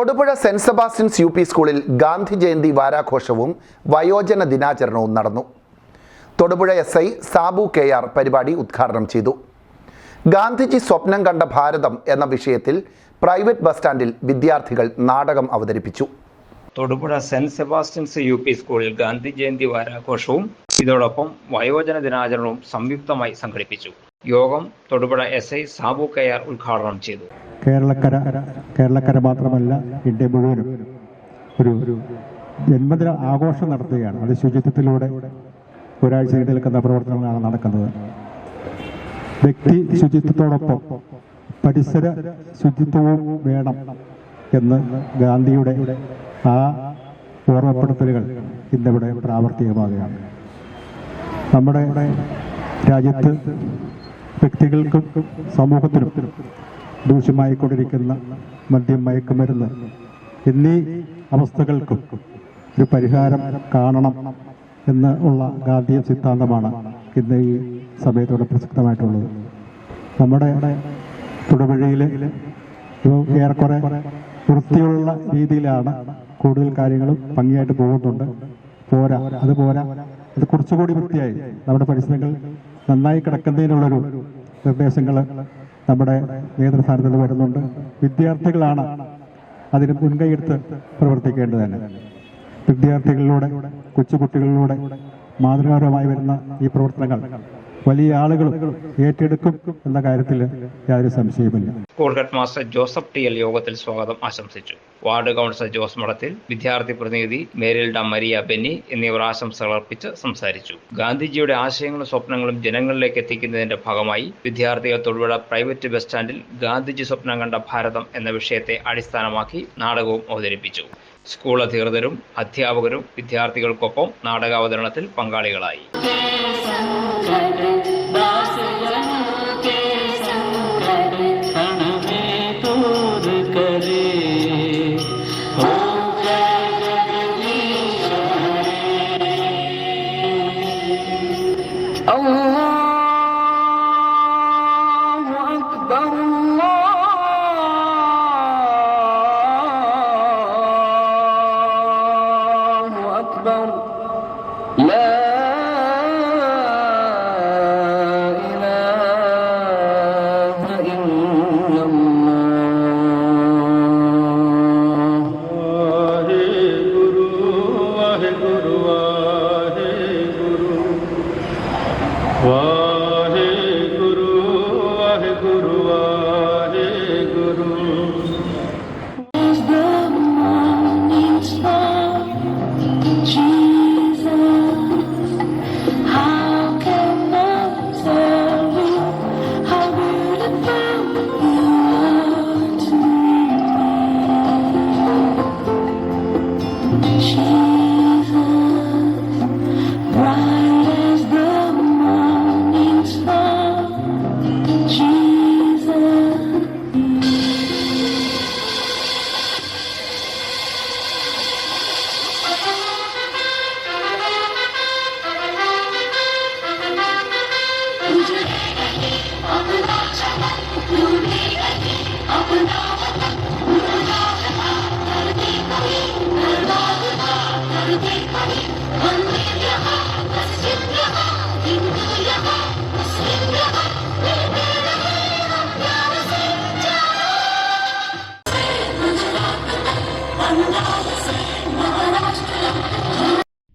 Thodupuzha saint Sebastian's U P സ്കൂളിൽ ഗാന്ധി ജയന്തി വാരാഘോഷവും വയോജന ദിനാചരണവും നടന്നു. Thodupuzha S I Sabu K R പരിപാടി ഉദ്ഘാടനം ചെയ്തു. ഗാന്ധിജി സ്വപ്നം കണ്ട ഭാരതം എന്ന വിഷയത്തിൽ പ്രൈവറ്റ് ബസ് സ്റ്റാൻഡിൽ വിദ്യാർത്ഥികൾ നാടകം അവതരിപ്പിച്ചു. Thodupuzha saint Sebastian's U P സ്കൂളിൽ ഗാന്ധി ജയന്തി വാരാഘോഷവും ഇതോടൊപ്പം വയോജന ദിനാചരണവും സംയുക്തമായി സംഘടിപ്പിച്ചു. യോഗം Thodupuzha S I Sabu K R ഉദ്ഘാടനം ചെയ്തു. കേരളക്കര കേരളക്കര മാത്രമല്ല ഇന്ത്യ മുഴുവനും ഒരു ജന്മദിന ആഘോഷം നടത്തുകയാണ്. അത് ശുചിത്വത്തിലൂടെ ഒരാഴ്ച നീണ്ടു നിൽക്കുന്ന പ്രവർത്തനങ്ങളാണ് നടക്കുന്നത്. വ്യക്തി ശുചിത്വത്തോടൊപ്പം പരിസര ശുചിത്വവും വേണം എന്ന് ഗാന്ധിയുടെ ആ ഓർമ്മപ്പെടുത്തലുകൾ ഇന്നിവിടെ പ്രാവർത്തികമാകുകയാണ്. നമ്മുടെ രാജ്യത്ത് വ്യക്തികൾക്കും സമൂഹത്തിനും ദൂഷ്യമായിക്കൊണ്ടിരിക്കുന്ന മദ്യം മയക്കുമരുന്ന്. എന്നീ അവസ്ഥകൾക്കും ഒരു പരിഹാരം കാണണം എന്ന് ഉള്ള ഗാന്ധിയ സിദ്ധാന്തമാണ് ഇന്ന് ഈ സമയത്തോടെ പ്രസക്തമായിട്ടുള്ളത്. നമ്മുടെ തുടവഴിയിൽ ഇപ്പോൾ ഏറെക്കുറെ വൃത്തിയുള്ള രീതിയിലാണ് കൂടുതൽ കാര്യങ്ങളും ഭംഗിയായിട്ട് പോകുന്നുണ്ട്. പോരാ അത് പോരാ. അത് കുറച്ചുകൂടി വൃത്തിയായി. നമ്മുടെ പരിസരങ്ങൾ നന്നായി കിടക്കുന്നതിനുള്ളൊരു നിർദ്ദേശങ്ങൾ നമ്മുടെ നേതൃസ്ഥാനത്ത് നിന്ന് വരുന്നുണ്ട്. വിദ്യാർത്ഥികളാണ് അതിന് മുൻകൈയെടുത്ത് പ്രവർത്തിക്കേണ്ടത് തന്നെ. വിദ്യാർത്ഥികളിലൂടെ കൊച്ചുകുട്ടികളിലൂടെ മാതൃകാപരമായി വരുന്ന ഈ പ്രവർത്തനങ്ങൾ വലിയ ആളുകൾ ഏറ്റെടുക്കും എന്ന കാര്യത്തിൽ യാതൊരു സംശയമില്ല school head master Joseph T L യോഗത്തിൽ സ്വാഗതം ആശംസിച്ചു. വാർഡ് കൗൺസിലർ ജോസ് മഠത്തിൽ വിദ്യാർത്ഥി പ്രതിനിധി മേരിൽഡ മരിയ ബെന്നി എന്നിവർ ആശംസകൾ അർപ്പിച്ച് സംസാരിച്ചു. ഗാന്ധിജിയുടെ ആശയങ്ങളും സ്വപ്നങ്ങളും ജനങ്ങളിലേക്ക് എത്തിക്കുന്നതിന്റെ ഭാഗമായി വിദ്യാർത്ഥികൾ തൊടുപുഴ പ്രൈവറ്റ് ബസ് സ്റ്റാൻഡിൽ ഗാന്ധിജി സ്വപ്നം കണ്ട ഭാരതം എന്ന വിഷയത്തെ അടിസ്ഥാനമാക്കി നാടകവും അവതരിപ്പിച്ചു. സ്കൂൾ അധികൃതരും അധ്യാപകരും വിദ്യാർത്ഥികൾക്കൊപ്പം നാടകാവതരണത്തിൽ പങ്കാളികളായി. heaven.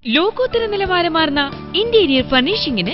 ലോകോത്തര നിലവാരമാർന്ന interior ഫർണിഷിംഗിന്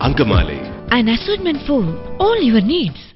Ankamali. An assortment for all your needs.